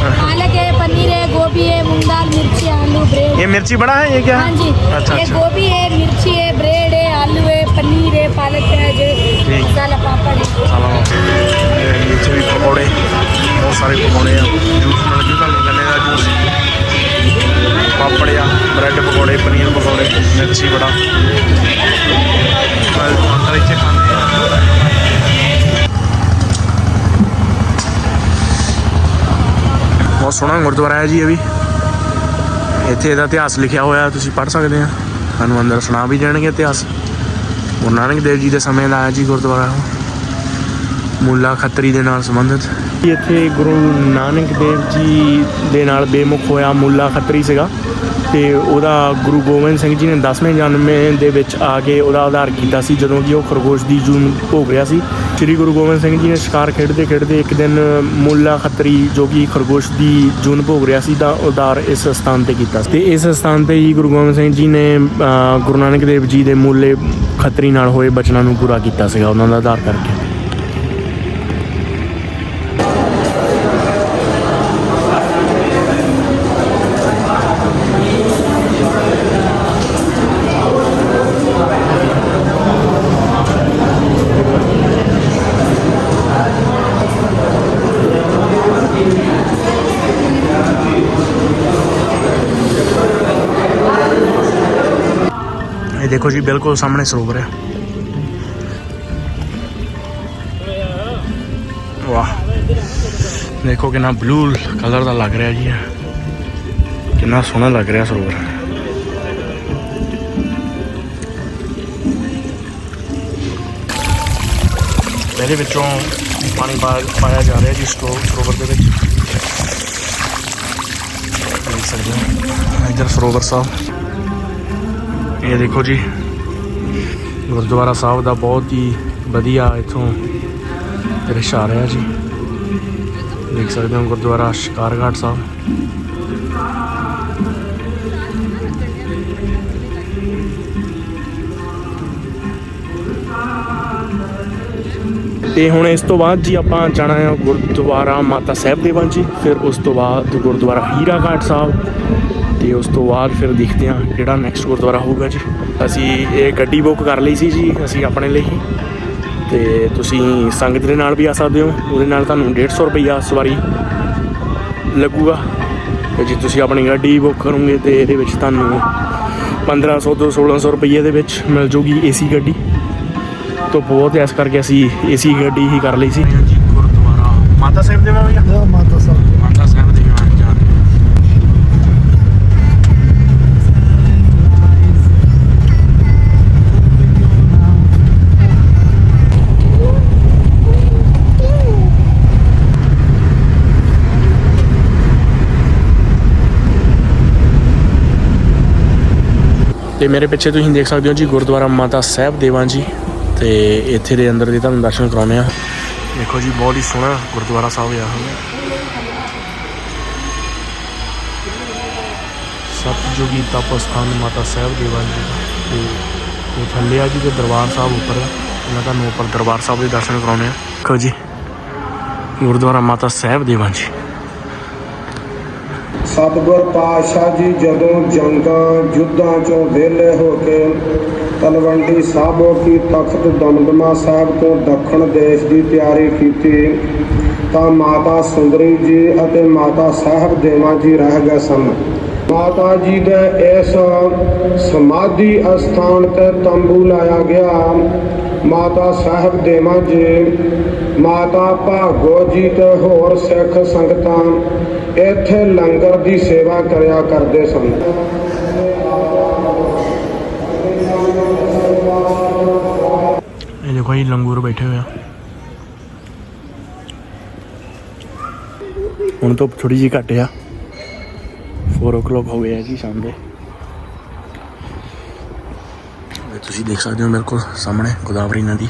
पालक है पनीर है गोभी है मूंग दाल मिर्ची आलू ब्रेड ਇਹ ਮਿਰਚੀ ਬੜਾ ਹੈ ਇਹ क्या हाँ जी अच्छा ये अच्छा गोभी है मिर्ची है ब्रेड है आलू है पनीर है पालक है ਪਕੌੜੇ ਮਿਰਚੀ ਬੜਾ। ਅੰਦਰ ਇੱਥੇ ਖਾਂਦੇ ਆ। ਬਹੁਤ ਸੋਹਣਾ ਗੁਰਦੁਆਰਾ ਹੈ ਜੀ ਇਹ ਵੀ। ਇੱਥੇ ਇਹਦਾ ਇਤਿਹਾਸ ਲਿਖਿਆ ਹੋਇਆ ਤੁਸੀਂ ਪੜ੍ਹ ਸਕਦੇ ਆ। ਤੁਹਾਨੂੰ ਅੰਦਰ ਸੁਣਾ ਵੀ ਦੇਣਗੇ ਇਤਿਹਾਸ। ਗੁਰੂ ਨਾਨਕ ਦੇਵ ਜੀ ਦੇ ਸਮੇਂ ਦਾ ਹੈ ਜੀ ਗੁਰਦੁਆਰਾ ਉਹ। ਮੁੱਲਾ ਖੱਤਰੀ ਦੇ ਨਾਲ ਸੰਬੰਧਿਤ। ਇੱਥੇ ਗੁਰੂ ਨਾਨਕ ਦੇਵ ਜੀ ਦੇ ਨਾਲ ਬੇਮੁਖ ਹੋਇਆ ਮੁੱਲਾ ਖੱਤਰੀ ਸੀਗਾ। ਤੇ ਉਹਦਾ ਗੁਰੂ ਗੋਬਿੰਦ ਸਿੰਘ ਜੀ ਨੇ 10ਵੇਂ ਜਨਮੇ ਦੇ ਵਿੱਚ ਆ ਕੇ ਉਹਦਾ ਆਧਾਰ ਕੀਤਾ ਸੀ, ਜਦੋਂ ਕਿ ਉਹ ਖਰਗੋਸ਼ ਦੀ ਜੂਨ ਭੋਗ ਰਿਹਾ ਸੀ। ਸ੍ਰੀ ਗੁਰੂ ਗੋਬਿੰਦ ਸਿੰਘ ਜੀ ਨੇ ਸ਼ਿਕਾਰ ਖੇਡਦੇ ਖੇਡਦੇ ਇੱਕ ਦਿਨ ਮੁੱਲਾ ਖੱਤਰੀ, ਜੋ ਕਿ ਖਰਗੋਸ਼ ਦੀ ਜੂਨ ਭੋਗ ਰਿਹਾ ਸੀ, ਦਾ ਉਧਾਰ ਇਸ ਸਥਾਨ ਤੇ ਕੀਤਾ ਸੀ। ਤੇ ਇਸ ਸਥਾਨ ਤੇ ਹੀ ਗੁਰੂ ਗੋਬਿੰਦ ਸਿੰਘ ਜੀ ਨੇ ਗੁਰੂ ਨਾਨਕ ਦੇਵ ਜੀ ਦੇ ਮੁੱਲੇ ਖੱਤਰੀ ਨਾਲ ਹੋਏ ਬਚਨਾਂ ਨੂੰ ਪੂਰਾ ਕੀਤਾ ਸੀਗਾ, ਉਹਨਾਂ ਦਾ ਆਧਾਰ ਕਰਕੇ। ਦੇਖੋ ਜੀ, ਬਿਲਕੁਲ ਸਾਹਮਣੇ ਸਰੋਵਰ ਹੈ। ਵਾਹ। ਦੇਖੋ ਕਿੰਨਾ ਬਲੂ ਕਲਰ ਦਾ ਲੱਗ ਰਿਹਾ ਜੀ ਇਹ। ਕਿੰਨਾ ਸੋਹਣਾ ਲੱਗ ਰਿਹਾ ਸਰੋਵਰ। ਇਹਦੇ ਵਿੱਚੋਂ ਪਾਣੀ ਪਾ- ਪਾਇਆ ਜਾ ਰਿਹਾ ਜੀ ਸਟੋ ਸਰੋਵਰ ਦੇ ਵਿੱਚ। ਦੇਖ ਸਕਦੇ ਹੋ, ਇੱਧਰ ਸਰੋਵਰ ਸਾਹਿਬ। ਇਹ ਦੇਖੋ ਜੀ, ਗੁਰਦੁਆਰਾ ਸਾਹਿਬ ਦਾ ਬਹੁਤ ਹੀ ਵਧੀਆ ਇਥੋਂ ਦ੍ਰਿਸ਼ ਆ ਰਿਹਾ ਜੀ। ਦੇਖ ਸਕਦੇ ਹੋ ਗੁਰਦੁਆਰਾ ਸ਼ਿਕਾਰਘਾਟ ਸਾਹਿਬ। ਤੇ ਹੁਣ ਇਸ ਤੋਂ ਬਾਅਦ ਜੀ ਆਪਾਂ ਜਾਣਾ ਹੈ ਗੁਰਦੁਆਰਾ ਮਾਤਾ ਸਾਹਿਬ ਦੇਵਾਂ ਜੀ, ਫਿਰ ਉਸ ਤੋਂ ਬਾਅਦ ਗੁਰਦੁਆਰਾ ਹੀਰਾ ਘਾਟ ਸਾਹਿਬ। ਤੇ ਉਸ ਤੋਂ ਬਾਅਦ ਫਿਰ ਦੇਖਦੇ ਹਾਂ ਜਿਹੜਾ ਨੈਕਸਟ ਗੁਰਦੁਆਰਾ ਹੋਊਗਾ ਜੀ। ਅਸੀਂ ਇਹ ਗੱਡੀ ਬੁੱਕ ਕਰ ਲਈ ਸੀ ਜੀ ਅਸੀਂ ਆਪਣੇ ਲਈ। ਹੀ ਤੇ ਤੁਸੀਂ ਸੰਗਤ ਦੇ ਨਾਲ ਵੀ ਆ ਸਕਦੇ ਹੋ ਉਹਦੇ ਨਾਲ ਤੁਹਾਨੂੰ 150 ਰੁਪਈਆ ਸਵਾਰੀ ਲੱਗੂਗਾ। ਤੇ ਜੇ ਤੁਸੀਂ ਆਪਣੀ ਗੱਡੀ ਬੁੱਕ ਕਰੋਗੇ ਤੇ ਇਹਦੇ ਵਿੱਚ ਤੁਹਾਨੂੰ 1500 ਤੋਂ 1600 ਰੁਪਏ ਦੇ ਵਿੱਚ ਮਿਲ ਜੂਗੀ ਏਸੀ ਗੱਡੀ। ਤੋਂ ਬਹੁਤ ਐਸ ਕਰਕੇ ਅਸੀਂ ਏਸੀ ਗੱਡੀ ਹੀ ਕਰ ਲਈ ਸੀ। ਮਾਤਾ ਸਾਹਿਬ ਦੇ ਬਾਬਾ ਮਾਤਾ ਸਾਹਿਬ ਮਾਤਾ ਸਾਹਿਬ ਤੇ ਮੇਰੇ ਪਿੱਛੇ ਤੁਸੀਂ ਦੇਖ ਸਕਦੇ ਹੋ ਜੀ ਗੁਰਦੁਆਰਾ ਮਾਤਾ ਸਾਹਿਬ ਦੇਵਾਂ ਜੀ ਤੇ ਇੱਥੇ ਦੇ ਅੰਦਰ ਦੇ ਤੁਹਾਨੂੰ ਦਰਸ਼ਨ ਕਰਾਉਣੇ ਆ ਦੇਖੋ ਜੀ, ਬਹੁਤ ਹੀ ਸੋਹਣਾ ਗੁਰਦੁਆਰਾ ਸਾਹਿਬ ਆ। ਹੋਇਆ ਸਤਜੁਗੀ ਤਪ ਸਥਾਨ ਮਾਤਾ ਸਾਹਿਬ ਦੇਵਾਂ ਜੀ ਦਾ ਤੇ ਇਹ ਥੱਲੇ ਆ ਜੀ ਤੇ ਦਰਬਾਰ ਸਾਹਿਬ ਉੱਪਰ। ਆ ਮੈਂ ਤੁਹਾਨੂੰ ਉੱਪਰ ਦਰਬਾਰ ਸਾਹਿਬ ਦੇ ਦਰਸ਼ਨ ਕਰਾਉਣੇ ਆ ਦੇਖੋ ਜੀ, ਗੁਰਦੁਆਰਾ ਮਾਤਾ ਸਾਹਿਬ ਦੇਵਾਂ ਜੀ। ਸਤਿਗੁਰ ਪਾਤਸ਼ਾਹ ਜੀ, ਜਦੋਂ ਜੰਗਾਂ ਯੁੱਧਾਂ ਚੋਂ ਵਿਹਲੇ ਹੋ ਕੇ ਤਲਵੰਡੀ ਸਾਬੋ ਕੀ ਤਖਤ ਦਮਦਮਾ ਸਾਹਿਬ ਤੋਂ ਦੱਖਣ ਦੇਸ਼ ਦੀ ਤਿਆਰੀ ਕੀਤੀ, ਤਾਂ ਮਾਤਾ ਸੁੰਦਰੀ ਜੀ ਅਤੇ ਮਾਤਾ ਸਾਹਿਬ ਦੇਵਾਂ ਜੀ ਰਹਿ ਗਏ ਸਨ। ਮਾਤਾ ਜੀ ਦੇ ਇਸ ਸਮਾਧੀ ਅਸਥਾਨ ਤੇ ਤੰਬੂ ਲਾਇਆ ਗਿਆ। ਮਾਤਾ ਸਾਹਿਬ ਦੇਵਾ ਜੀ, ਮਾਤਾ ਭਾਗੋ ਜੀ ਤੇ ਹੋਰ ਸਿੱਖ ਸੰਗਤਾਂ ਇੱਥੇ ਲੰਗਰ ਦੀ ਸੇਵਾ ਕਰਿਆ ਕਰਦੇ ਸਨ। ਇਹ ਦੇਖੋ ਜੀ, ਲੰਗੂਰ ਬੈਠੇ ਹੋਏ ਆ। ਹੁਣ ਤੋਂ ਥੋੜੀ ਜਿਹੀ ਘੱਟ ਆ। 4 o'clock ਹੋ ਗਏ ਜੀ ਸ਼ਾਮ ਦੇ। ਤੁਸੀਂ ਦੇਖ ਸਕਦੇ ਹੋ ਮੇਰੇ ਕੋਲ ਸਾਹਮਣੇ, ਗੋਦਾਵਰੀ ਨਦੀ।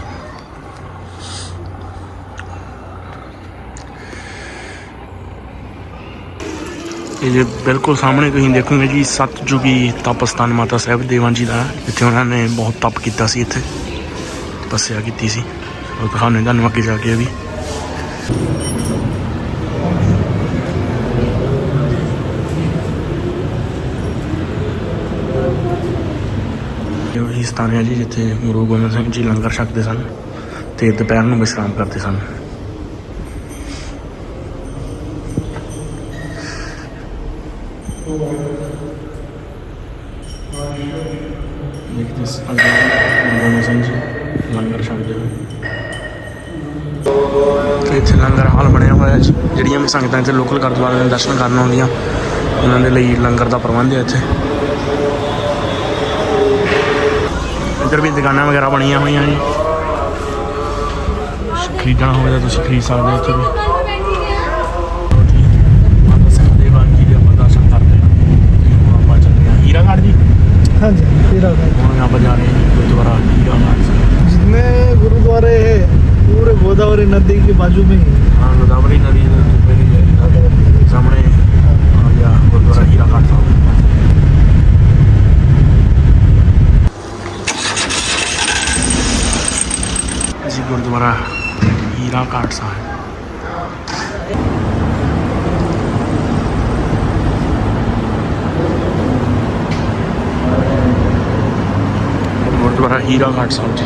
ਇਹ ਜੇ ਬਿਲਕੁਲ ਸਾਹਮਣੇ ਤੁਸੀਂ ਦੇਖੋਗੇ ਜੀ ਸਤਜੁਗੀ ਤਪਸਥਾਨ ਮਾਤਾ ਸਾਹਿਬ ਦੇਵਾਂ ਜੀ ਦਾ ਇੱਥੇ ਉਹਨਾਂ ਨੇ ਬਹੁਤ ਤਪ ਕੀਤਾ ਸੀ ਇੱਥੇ, ਤਪੱਸਿਆ ਕੀਤੀ ਸੀ। ਉਹ ਤੁਹਾਨੂੰ ਤੁਹਾਨੂੰ ਅੱਗੇ ਜਾ ਕੇ ਵੀ। ਇਹ ਸਥਾਨ ਹੈ ਜੀ, ਜਿੱਥੇ ਗੁਰੂ ਗੋਬਿੰਦ ਸਿੰਘ ਜੀ ਲੰਗਰ ਛਕਦੇ ਸਨ ਤੇ ਦੁਪਹਿਰ ਨੂੰ ਵਿਸ਼ਰਾਮ ਕਰਦੇ ਸਨ। ਗੁਰੂ ਗੋਬਿੰਦ ਸਿੰਘ ਲੰਗਰ ਛਕਦੇ ਹੋਏ ਇੱਥੇ ਲੰਗਰ ਹਾਲ ਬਣਿਆ ਹੋਇਆ ਜਿਹੜੀਆਂ ਵੀ ਸੰਗਤਾਂ ਇੱਥੇ ਲੋਕਲ ਗੁਰਦੁਆਰੇ ਦੇ ਦਰਸ਼ਨ ਕਰਨ ਆਉਂਦੀਆਂ ਉਹਨਾਂ ਦੇ ਲਈ ਲੰਗਰ ਦਾ ਪ੍ਰਬੰਧ ਹੈ ਇੱਥੇ। ਇੱਧਰ ਵੀ ਦੁਕਾਨਾਂ ਵਗੈਰਾ ਬਣੀਆਂ ਹੋਈਆਂ ਜੀ ਖਰੀਦਣਾ ਹੋਵੇ ਤਾਂ ਤੁਸੀਂ ਖਰੀਦ ਸਕਦੇ ਹੋ ਇੱਥੇ ਵੀ। हाँ जी हीरा ਹੁਣ ਆਪਾਂ ਜਾ ਰਹੇ ਹਾਂ ਜੀ ਗੁਰਦੁਆਰਾ ਹੀਰਾਗੜ੍ਹ ਸਾਹਿਬ जितने गुरुद्वारे है पूरे गोदावरी नदी के बाजू में ही ਹਾਂ ਗੋਦਾਵਰੀ ਨਦੀ ਦੇ ਉੱਤੇ ਹੀ ਹੈ ਜੀ। ਸਾਹਮਣੇ ਆ ਗਿਆ ਗੁਰਦੁਆਰਾ ਹੀਰਾਗੜ੍ਹ ਸਾਹਿਬ ਅਸੀਂ ਗੁਰਦੁਆਰਾ ਹੀਰਾਗੜ੍ਹ ਸਾਹਿਬ ਗੁਰਦੁਆਰਾ ਹੀਰਾਗੜ੍ਹ ਸਾਹਿਬ ਜੀ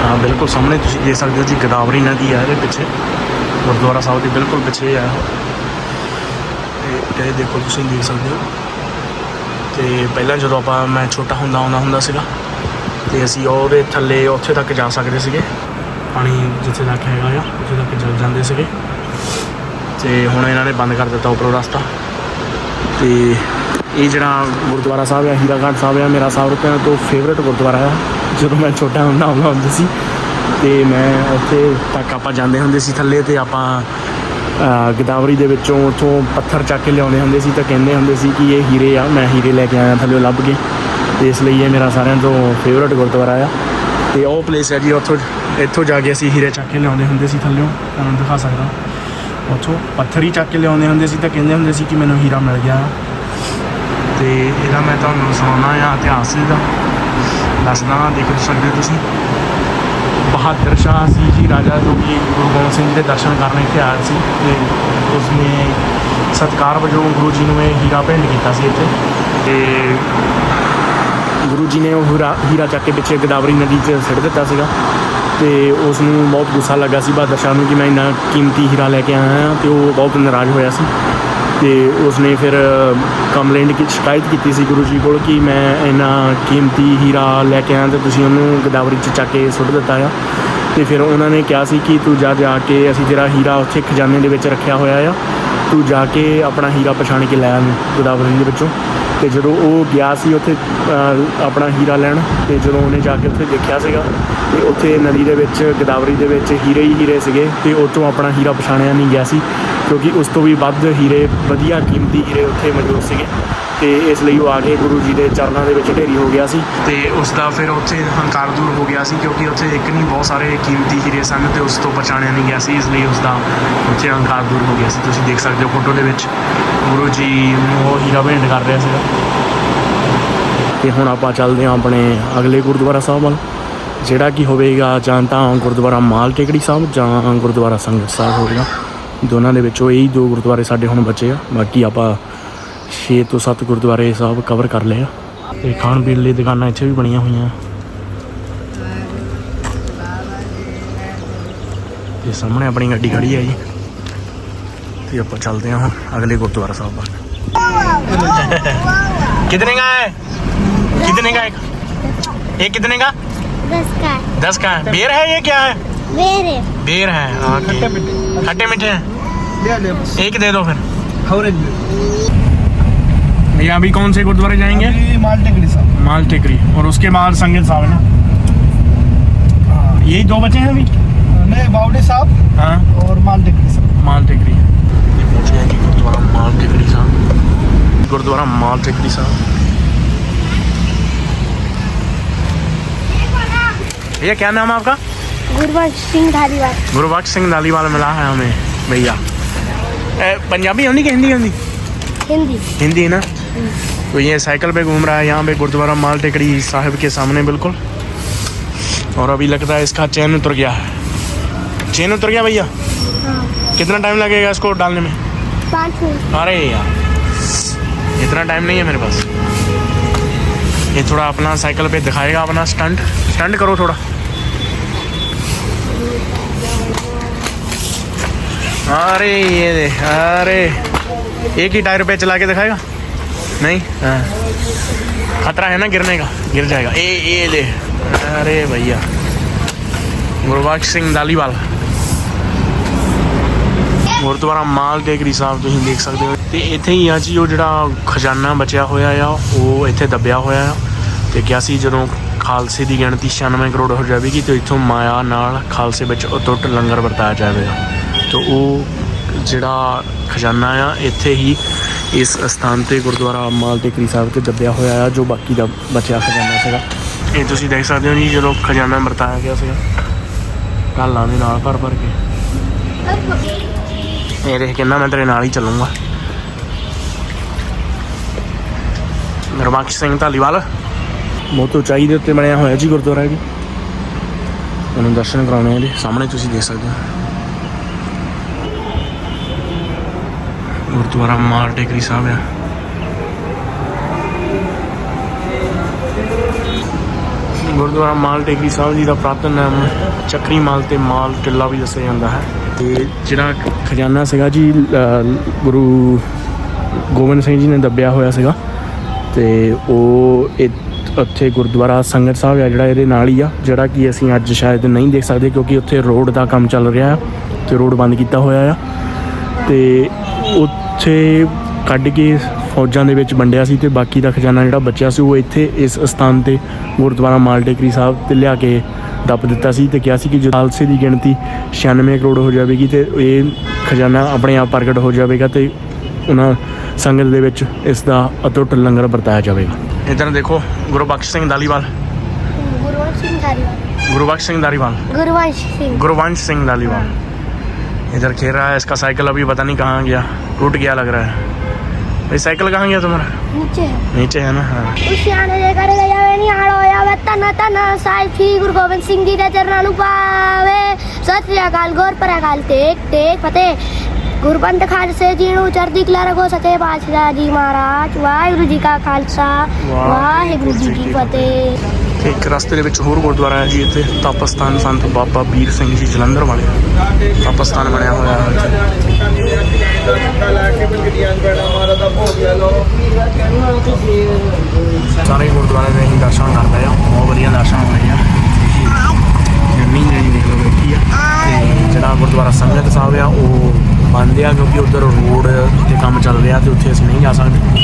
ਹਾਂ, ਬਿਲਕੁਲ ਸਾਹਮਣੇ ਤੁਸੀਂ ਦੇਖ ਸਕਦੇ ਹੋ ਜੀ, ਗੋਦਾਵਰੀ ਨਦੀ ਆ ਇਹਦੇ ਪਿੱਛੇ। ਗੁਰਦੁਆਰਾ ਸਾਹਿਬ ਦੇ ਬਿਲਕੁਲ ਪਿੱਛੇ ਆ ਤੇ ਇਹ ਦੇਖੋ ਤੁਸੀਂ ਦੇਖ ਸਕਦੇ ਹੋ। ਤੇ ਪਹਿਲਾਂ ਜਦੋਂ ਆਪਾਂ, ਮੈਂ ਛੋਟਾ ਹੁੰਦਾ, ਆਉਂਦਾ ਹੁੰਦਾ ਸੀਗਾ, ਤੇ ਅਸੀਂ ਉਹਦੇ ਥੱਲੇ ਉੱਥੇ ਤੱਕ ਜਾ ਸਕਦੇ ਸੀਗੇ। ਪਾਣੀ ਜਿੱਥੇ ਤੱਕ ਹੈਗਾ ਆ, ਉੱਥੇ ਤੱਕ ਚੱਲ ਜਾਂਦੇ ਸੀਗੇ। ਤੇ ਹੁਣ ਇਹਨਾਂ ਨੇ ਬੰਦ ਕਰ ਦਿੱਤਾ ਉੱਪਰੋਂ ਰਸਤਾ। ਤੇ ਇਹ ਜਿਹੜਾ ਗੁਰਦੁਆਰਾ ਸਾਹਿਬ ਹੈ ਹੀਰਾਗੜ੍ਹ ਸਾਹਿਬ ਹੈ ਮੇਰਾ ਸਭ ਤੋਂ ਤੋਂ ਗੁਰਦੁਆਰਾ ਹੈ। ਜਦੋਂ ਮੈਂ ਛੋਟਾ ਹੁੰਦਾ ਆਉਂਦਾ ਹੁੰਦਾ ਸੀ। ਤੇ ਮੈਂ ਉੱਥੇ ਤੱਕ ਆਪਾਂ ਜਾਂਦੇ ਹੁੰਦੇ ਸੀ ਥੱਲੇ ਤੇ ਆਪਾਂ ਅਹ, ਗੋਦਾਵਰੀ ਦੇ ਵਿੱਚੋਂ ਉੱਥੋਂ ਪੱਥਰ ਚੱਕ ਕੇ ਲਿਆਉਂਦੇ ਹੁੰਦੇ ਸੀ ਤਾਂ ਕਹਿੰਦੇ ਹੁੰਦੇ ਸੀ ਕਿ ਇਹ ਹੀਰੇ ਆ ਮੈਂ ਹੀਰੇ ਲੈ ਕੇ ਆਇਆ ਥੱਲੇ ਲੱਭ ਕੇ। ਤੇ ਇਸ ਲਈ ਇਹ ਮੇਰਾ ਸਾਰਿਆਂ ਤੋਂ ਫੇਵਰਟ ਗੁਰਦੁਆਰਾ ਆ। ਤੇ ਉਹ ਪਲੇਸ ਹੈ ਜੀ ਉੱਥੋਂ ਇੱਥੋਂ ਜਾ ਕੇ ਅਸੀਂ ਹੀਰੇ ਚੱਕ ਕੇ ਲਿਆਉਂਦੇ ਹੁੰਦੇ ਸੀ ਥੱਲਿਓਂ ਤੁਹਾਨੂੰ ਦਿਖਾ ਸਕਦਾ। ਉੱਥੋਂ ਪੱਥਰ ਹੀ ਚੱਕ ਕੇ ਲਿਆਉਂਦੇ ਹੁੰਦੇ ਸੀ ਤਾਂ ਕਹਿੰਦੇ ਹੁੰਦੇ ਸੀ ਕਿ ਮੈਨੂੰ ਹੀਰਾ ਮਿਲ ਗਿਆ। ਤੇ ਇਹਦਾ ਮੈਂ ਤੁਹਾਨੂੰ ਸੁਣਾਉਣਾ ਆ, ਇਤਿਹਾਸ ਇਹਦਾ। ਦੱਸਦਾ ਦੇਖ ਸਕਦੇ ਹੋ ਤੁਸੀਂ। ਬਹਾਦਰ ਸ਼ਾਹ ਸੀ ਜੀ, ਰਾਜਾ ਜੋ ਕਿ ਗੁਰੂ ਗੋਬਿੰਦ ਸਿੰਘ ਦੇ ਦਰਸ਼ਨ ਕਰਨ ਇੱਥੇ ਆਇਆ ਸੀ ਤੇ ਉਸਨੇ ਸਤਕਾਰ ਵਜੋਂ ਗੁਰੂ ਜੀ ਨੂੰ ਇਹ ਹੀਰਾ ਭੇਂਟ ਕੀਤਾ ਸੀ ਇੱਥੇ। ਤੇ ਗੁਰੂ ਜੀ ਨੇ ਉਹ ਹੀਰਾ ਹੀਰਾ ਚੱਕ ਕੇ ਪਿੱਛੇ ਗੋਦਾਵਰੀ ਨਦੀ 'ਚ ਸਿੱਟ ਦਿੱਤਾ ਸੀਗਾ। ਤੇ ਉਸ ਨੂੰ ਬਹੁਤ ਗੁੱਸਾ ਲੱਗਾ ਸੀ ਬਹਾਦਰ ਸ਼ਾਹ ਨੂੰ ਕਿ ਮੈਂ ਇੰਨਾ ਕੀਮਤੀ ਹੀਰਾ ਲੈ ਕੇ ਆਇਆ ਹਾਂ ਤੇ ਉਹ ਬਹੁਤ ਨਾਰਾਜ਼ ਹੋਇਆ ਸੀ। ਤੇ ਉਸਨੇ ਫਿਰ ਕੰਪਲੇਂਟ ਕੀ, ਸ਼ਿਕਾਇਤ ਕੀਤੀ ਸੀ ਗੁਰੂ ਜੀ ਕੋਲ ਕਿ ਮੈਂ ਇੰਨਾ ਕੀਮਤੀ ਹੀਰਾ ਲੈ ਕੇ ਆਇਆ ਤੇ ਤੁਸੀਂ ਉਹਨੂੰ ਗੋਦਾਵਰੀ 'ਚ ਚੱਕ ਕੇ ਸੁੱਟ ਦਿੱਤਾ ਆ। ਤੇ ਫਿਰ ਉਹਨਾਂ ਨੇ ਕਿਹਾ ਸੀ ਕਿ ਤੂੰ ਜਾ ਜਾ ਕੇ ਅਸੀਂ ਤੇਰਾ ਹੀਰਾ ਉੱਥੇ ਖਜ਼ਾਨੇ ਦੇ ਵਿੱਚ ਰੱਖਿਆ ਹੋਇਆ ਆ। ਤੂੰ ਜਾ ਕੇ ਆਪਣਾ ਹੀਰਾ ਪਛਾਣ ਕੇ ਲੈ ਆ ਗੋਦਾਵਰੀ ਦੇ ਵਿੱਚੋਂ। ਤੇ ਜਦੋਂ ਉਹ ਗਿਆ ਸੀ ਉੱਥੇ ਆਪਣਾ ਹੀਰਾ ਲੈਣ, ਤੇ ਜਦੋਂ ਉਹਨੇ ਜਾ ਕੇ ਉੱਥੇ ਦੇਖਿਆ ਸੀਗਾ, ਤੇ ਉੱਥੇ ਨਦੀ ਦੇ ਵਿੱਚ, ਗੋਦਾਵਰੀ ਦੇ ਵਿੱਚ ਹੀਰੇ ਹੀ ਹੀਰੇ ਸੀਗੇ, ਤੇ ਉਹ ਤੋਂ ਆਪਣਾ ਹੀਰਾ ਪਛਾਣਿਆ ਨਹੀਂ ਗਿਆ ਸੀ, ਕਿਉਂਕਿ ਉਸ ਤੋਂ ਵੀ ਵੱਧ ਹੀਰੇ, ਵਧੀਆ ਕੀਮਤੀ ਹੀਰੇ ਉੱਥੇ ਮੌਜੂਦ ਸੀਗੇ। ਤੇ ਇਸ ਲਈ ਉਹ ਆ ਕੇ ਗੁਰੂ ਜੀ ਦੇ ਚਰਨਾਂ ਦੇ ਵਿੱਚ ਢੇਰੀ ਹੋ ਗਿਆ ਸੀ। ਤੇ ਉਸ ਦਾ ਫਿਰ ਉੱਥੇ ਹੰਕਾਰ ਦੂਰ ਹੋ ਗਿਆ ਸੀ ਕਿਉਂਕਿ ਉੱਥੇ ਇੱਕ ਨਹੀਂ ਬਹੁਤ ਸਾਰੇ ਕੀਮਤੀ ਹੀਰੇ ਸਨ ਤੇ ਉਸ ਤੋਂ ਪਛਾਣਿਆ ਨਹੀਂ ਗਿਆ ਸੀ ਇਸ ਲਈ ਉਸ ਦਾ ਉੱਥੇ ਹੰਕਾਰ ਦੂਰ ਹੋ ਗਿਆ ਸੀ। ਤੁਸੀਂ ਦੇਖ ਸਕਦੇ ਹੋ ਫੋਟੋ ਦੇ ਵਿੱਚ ਗੁਰੂ ਜੀ ਨੂੰ ਉਹ ਹੀਰਾ ਭੇਂਟ ਕਰ ਰਿਹਾ ਸੀਗਾ। ਤੇ ਹੁਣ ਆਪਾਂ ਚੱਲਦੇ ਹਾਂ ਆਪਣੇ ਅਗਲੇ ਗੁਰਦੁਆਰਾ ਸਾਹਿਬ ਵੱਲ ਜਿਹੜਾ ਕਿ ਹੋਵੇਗਾ ਜਾਂ ਤਾਂ ਗੁਰਦੁਆਰਾ ਮਾਲ ਟੇਕੜੀ ਸਾਹਿਬ ਜਾਂ ਗੁਰਦੁਆਰਾ ਸੰਗਤ ਸਾਹਿਬ ਹੋਵੇਗਾ। ਦੋਨਾਂ ਦੇ ਵਿੱਚੋਂ ਇਹੀ ਦੋ ਗੁਰਦੁਆਰੇ ਸਾਡੇ ਹੁਣ ਬਚੇ ਆ। ਬਾਕੀ ਆਪਾਂ 6 ਤੋਂ 7 ਗੁਰਦੁਆਰੇ ਸਾਹਿਬ ਕਵਰ ਕਰ ਲਏ ਆ ਤੇ ਖਾਣ ਪੀਣ ਲਈ ਦੁਕਾਨਾਂ ਇੱਥੇ ਵੀ ਬਣੀਆਂ ਹੋਈਆਂ ਤੇ ਸਾਹਮਣੇ ਆਪਣੀ ਗੱਡੀ ਖੜੀ ਹੈ ਜੀ ਤੇ ਆਪਾਂ ਚੱਲਦੇ ਹਾਂ ਹੁਣ ਅਗਲੇ ਗੁਰਦੁਆਰਾ ਸਾਹਿਬ ਵੱਲ कितने का है कितने का एक ये कितने का दस का दस का है बेर है ये क्या है मेरे बेर है ओके खट्टे मीठे हैं ले ले बस एक दे दो फिर ऑरेंज भैया अभी कौन से गुरुद्वारे जाएँगे? माल टेकड़ी साहब। माल टेकरी और उसके बाद संगीत साहब है ना? यही दो बचे हैं अभी? नहीं बावड़ी साहब हाँ? और माल टेकड़ी साहब माल टेकरी पहुँचे हैं गुरुद्वारा माल टेकरी साहब। गुरुद्वारा माल टेकरी साहब। भैया क्या नाम है आपका? गुरबख्श सिंह गुरुबख्श सिंह धालीवाल मिला है हमें भैया। पंजाबी होनी कि? हिंदी होनी हिंदी। हिंदी ना? तो ये साइकिल पे घूम रहा है यहाँ पे गुरुद्वारा माल टेकड़ी साहिब के सामने बिल्कुल। और अभी लगता है इसका चैन उतर गया है। चैन उतर गया भैया? हाँ। कितना टाइम लगेगा इसको डालने में? अरे यार इतना टाइम नहीं है मेरे पास। ये थोड़ा अपना साइकिल पे दिखाएगा अपना स्टंट। स्टंट करो थोड़ा। अरे ये दे अरे। एक ही टायर पे चला के दिखाएगा? नहीं हाँ खतरा है ना गिरने का गिर जाएगा ए ये ले अरे भैया गुरबख्श ਸਿੰਘ ਦਾਲੀਵਾਲ ਗੁਰਦੁਆਰਾ ਮਾਲ ਟੇਕਰੀ ਸਾਹਿਬ ਤੁਸੀਂ ਦੇਖ ਸਕਦੇ ਹੋ ਤੇ ਇੱਥੇ ਹੀ ਆ ਜੀ ਉਹ ਜਿਹੜਾ ਖਜ਼ਾਨਾ ਬਚਿਆ ਹੋਇਆ ਆ ਉਹ ਇੱਥੇ ਦੱਬਿਆ ਹੋਇਆ ਆ ਤੇ ਕਿਹਾ ਸੀ ਜਦੋਂ ਖਾਲਸੇ ਦੀ ਗਿਣਤੀ 96 ਕਰੋੜ ਹੋ ਜਾਵੇਗੀ ਤੇ ਇੱਥੋਂ ਮਾਇਆ ਨਾਲ ਖਾਲਸੇ ਵਿੱਚ ਅਟੁੱਟ ਲੰਗਰ ਵਰਤਾਇਆ ਜਾਵੇਗਾ ਤੇ ਉਹ ਜਿਹੜਾ ਖਜ਼ਾਨਾ ਆ ਇੱਥੇ ਹੀ ਇਸ ਸਥਾਨ ਤੇ ਗੁਰਦੁਆਰਾ ਮਾਲ ਟੇਕਰੀ ਸਾਹਿਬ ਤੇ ਦੱਬਿਆ ਹੋਇਆ ਆ, ਜੋ ਬਾਕੀ ਦਾ ਬਚਿਆ ਖਜ਼ਾਨਾ ਸੀਗਾ। ਇਹ ਤੁਸੀਂ ਦੇਖ ਸਕਦੇ ਹੋ ਜੀ, ਜਦੋਂ ਖਜ਼ਾਨਾ ਵਰਤਾਇਆ ਗਿਆ ਸੀਗਾ। ਕਾਲਾਂ ਦੇ ਨਾਲ ਭਰ ਭਰ ਕੇ। ਇਹ ਦੇਖ ਕਿੰਨਾ ਮੈਂ ਤੇਰੇ ਨਾਲ ਹੀ ਚੱਲੂੰਗਾ। ਗੁਰਬਖਸ਼ ਸਿੰਘ ਧਾਲੀਵਾਲ। ਬਹੁਤ ਉਚਾਈ ਦੇ ਉੱਤੇ ਬਣਿਆ ਹੋਇਆ ਜੀ ਗੁਰਦੁਆਰਾ ਜੀ। ਤੁਹਾਨੂੰ ਦਰਸ਼ਨ ਕਰਾਉਣੇ ਆ ਇਹਦੇ ਸਾਹਮਣੇ ਤੁਸੀਂ ਦੇਖ ਸਕਦੇ ਹੋ। ਗੁਰਦੁਆਰਾ ਮਾਲ ਟੇਕਰੀ ਸਾਹਿਬ ਆ। ਗੁਰਦੁਆਰਾ ਮਾਲ ਟੇਕਰੀ ਸਾਹਿਬ ਜੀ ਦਾ ਪ੍ਰਾਤਨ ਨਾਮ ਚੱਕਰੀ ਮਾਲ ਤੇ ਮਾਲ ਟਿੱਲਾ ਵੀ ਦੱਸਿਆ ਜਾਂਦਾ ਹੈ। ਤੇ ਜਿਹੜਾ ਖਜ਼ਾਨਾ ਸੀਗਾ ਜੀ ਗੁਰੂ ਗੋਬਿੰਦ ਸਿੰਘ ਜੀ ਨੇ ਦੱਬਿਆ ਹੋਇਆ ਸੀਗਾ। ਤੇ ਉਹ ਇਹ- ਉੱਥੇ ਗੁਰਦੁਆਰਾ ਸੰਗਤ ਸਾਹਿਬ ਆ ਜਿਹੜਾ ਇਹਦੇ ਨਾਲ ਹੀ ਆ, ਜਿਹੜਾ ਕਿ ਅਸੀਂ ਅੱਜ ਸ਼ਾਇਦ ਨਹੀਂ ਦੇਖ ਸਕਦੇ ਕਿਉਂਕਿ ਉੱਥੇ ਰੋਡ ਦਾ ਕੰਮ ਚੱਲ ਰਿਹਾ ਆ ਤੇ ਰੋਡ ਬੰਦ ਕੀਤਾ ਹੋਇਆ ਆ। ਤੇ ਉੱਥੇ ਕੱਢ ਕੇ ਫੌਜਾਂ ਦੇ ਵਿੱਚ ਵੰਡਿਆ ਸੀ ਤੇ ਬਾਕੀ ਦਾ ਖਜ਼ਾਨਾ ਜਿਹੜਾ ਬਚਿਆ ਸੀ ਉਹ ਇੱਥੇ ਇਸ ਸਥਾਨ ਤੇ ਗੁਰਦੁਆਰਾ ਮਾਲਟੇਕਰੀ ਸਾਹਿਬ ਤੇ ਲਿਆ ਕੇ ਦੱਬ ਦਿੱਤਾ ਸੀ ਤੇ ਕਿਹਾ ਸੀ ਕਿ ਜਦੋਂ ਖਾਲਸੇ ਦੀ ਗਿਣਤੀ 96 ਕਰੋੜ ਹੋ ਜਾਵੇਗੀ ਤੇ ਇਹ ਖਜ਼ਾਨਾ ਆਪਣੇ ਆਪ ਪ੍ਰਗਟ ਹੋ ਜਾਵੇਗਾ ਤੇ ਉਹਨਾਂ ਸੰਗਤ ਦੇ ਵਿੱਚ ਇਸ ਦਾ ਅਟੁੱਟ ਲੰਗਰ ਵਰਤਾਇਆ ਜਾਵੇਗਾ। ਇਧਰ ਦੇਖੋ ਗੁਰਬਖਸ਼ ਸਿੰਘ ਦਾਲੀਵਾਲ ਗੁਰਬਖਸ਼ ਸਿੰਘ ਦਾਲੀਵਾਲ ਗੁਰਬਖਸ਼ ਸਿੰਘ ਦਾਲੀਵਾਲ ਗੁਰਵੰਸ਼ ਸਿੰਘ। ਗੁਰਵੰਸ਼ ਸਿੰਘ ਦਾਲੀਵਾਲ इधर खेल रहा है इसका साइकिल अभी पता नहीं कहाँ गया टूट गया लग रहा है भाई साइकिल कहाँ गया तुम्हारा नीचे है नीचे है ना हाँ ਉਸ਼ਿਆਣੇ ਦੇ ਕਰ ਜਾਵੇ ਨਹੀਂ ਹਾਲ ਹੋਇਆ ਵੇ ਤਨ ਤਨ ਸਾਹਿਬ ਸ੍ਰੀ ਗੁਰੂ ਗੋਬਿੰਦ ਸਿੰਘ ਜੀ ਦੇ ਚਰਨਾਂ ਨੂੰ ਪਾਵੇ ਸਤਿ ਸ੍ਰੀ ਅਕਾਲ ਗੌਰ ਪਰ ਅਕਾਲ ਟੇਕ ਟੇਕ ਫਤਿਹ ਗੁਰਬੰਦ ਖਾਲਸੇ ਜੀ ਨੂੰ ਚੜ੍ਹਦੀ ਕਲਾ ਰੱਖੋ ਸੱਚੇ ਪਾਤਸ਼ਾਹ ਜੀ ਮਹਾਰਾਜ ਵਾਹਿਗੁਰੂ ਜੀ ਕਾ ਖਾਲਸਾ ਵਾਹਿਗੁਰੂ ਜੀ ਕੀ ਫਤਿਹ ਇੱਕ ਰਸਤੇ ਦੇ ਵਿੱਚ ਹੋਰ ਗੁਰਦੁਆਰਾ ਹੈ ਜੀ, ਇੱਥੇ ਤਪਸਥਾਨ ਸੰਤ ਬਾਬਾ ਵੀਰ ਸਿੰਘ ਜੀ ਜਲੰਧਰ ਵਾਲੇ। ਤਪਸਥਾਨ ਬਣਿਆ ਹੋਇਆ ਹੈ ਸਾਰੇ ਗੁਰਦੁਆਰੇ ਦੇ ਹੀ ਦਰਸ਼ਨ ਕਰਦੇ ਆ, ਬਹੁਤ ਵਧੀਆ ਦਰਸ਼ਨ ਹੋਏ ਆ। ਜੰਮੀ ਜਿਹੜੀ ਦੇਖ ਲਓ ਬੈਠੀ ਆ। ਤੇ ਜਿਹੜਾ ਗੁਰਦੁਆਰਾ ਸੰਗਤ ਸਾਹਿਬ ਆ, ਉਹ ਬੰਦ ਆ ਕਿਉਂਕਿ ਉਧਰ ਰੋਡ ਤੇ ਕੰਮ ਚੱਲ ਰਿਹਾ ਤੇ ਉੱਥੇ ਅਸੀਂ ਨਹੀਂ ਜਾ ਸਕਦੇ।